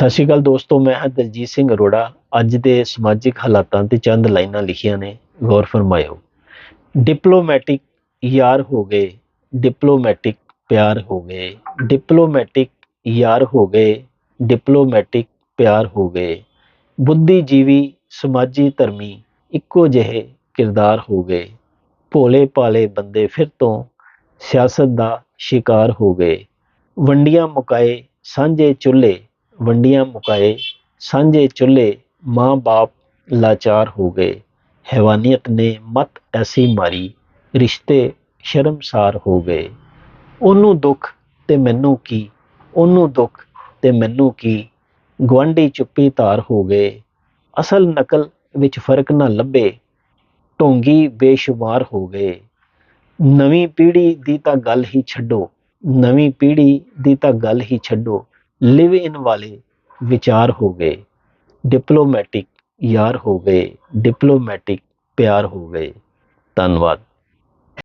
ਸਤਿ ਸ਼੍ਰੀ ਅਕਾਲ ਦੋਸਤੋ, ਮੈਂ ਹਾਂ ਦਲਜੀਤ ਸਿੰਘ ਅਰੋੜਾ। ਅੱਜ ਦੇ ਸਮਾਜਿਕ ਹਾਲਾਤਾਂ ਤੇ ਚੰਦ ਲਾਈਨਾਂ ਲਿਖੀਆਂ ਨੇ, ਗੌਰ ਫਰਮਾਇਓ। ਡਿਪਲੋਮੈਟਿਕ ਯਾਰ ਹੋ ਗਏ ਡਿਪਲੋਮੈਟਿਕ ਪਿਆਰ ਹੋ ਗਏ ਡਿਪਲੋਮੈਟਿਕ ਯਾਰ ਹੋ ਗਏ ਡਿਪਲੋਮੈਟਿਕ ਪਿਆਰ ਹੋ ਗਏ। ਬੁੱਧੀਜੀਵੀ, ਸਮਾਜੀ ਧਰਮੀ ਇੱਕੋ ਜਿਹੇ ਕਿਰਦਾਰ ਹੋ ਗਏ। ਭੋਲੇ ਭਾਲੇ ਬੰਦੇ ਫਿਰ ਤੋਂ ਸਿਆਸਤ ਦਾ ਸ਼ਿਕਾਰ ਹੋ ਗਏ। ਵੰਡੀਆਂ ਮੁਕਾਏ, ਸਾਂਝੇ ਚੁੱਲ੍ਹੇ ਵੰਡੀਆਂ ਮੁਕਾਏ, ਸਾਂਝੇ ਚੁੱਲ੍ਹੇ ਮਾਂ-ਬਾਪ ਲਾਚਾਰ ਹੋ ਗਏ। ਹੈਵਾਨੀਅਤ ਨੇ ਮਤ ਐਸੀ ਮਾਰੀ, ਰਿਸ਼ਤੇ ਸ਼ਰਮਸਾਰ ਹੋ ਗਏ। ਉਹਨੂੰ ਦੁੱਖ ਤੇ ਮੈਨੂੰ ਕੀ, ਉਹਨੂੰ ਦੁੱਖ ਤੇ ਮੈਨੂੰ ਕੀ, ਗੁਆਂਢੀ ਚੁੱਪੀ ਧਾਰ ਹੋ ਗਏ। ਅਸਲ ਨਕਲ ਵਿੱਚ ਫ਼ਰਕ ਨਾ ਲੱਭੇ, ਢੋਂਗੀ ਬੇਸ਼ੁਮਾਰ ਹੋ ਗਏ। ਨਵੀਂ ਪੀੜ੍ਹੀ ਦੀ ਤਾਂ ਗੱਲ ਹੀ ਛੱਡੋ, ਨਵੀਂ ਪੀੜ੍ਹੀ ਦੀ ਤਾਂ ਗੱਲ ਹੀ ਛੱਡੋ। ਲਿਵ ਇਨ ਵਾਲੇ ਵਿਚਾਰ ਹੋ ਗਏ ਡਿਪਲੋਮੈਟਿਕ ਯਾਰ ਹੋ ਗਏ ਡਿਪਲੋਮੈਟਿਕ ਪਿਆਰ ਹੋ ਗਏ। ਧੰਨਵਾਦ।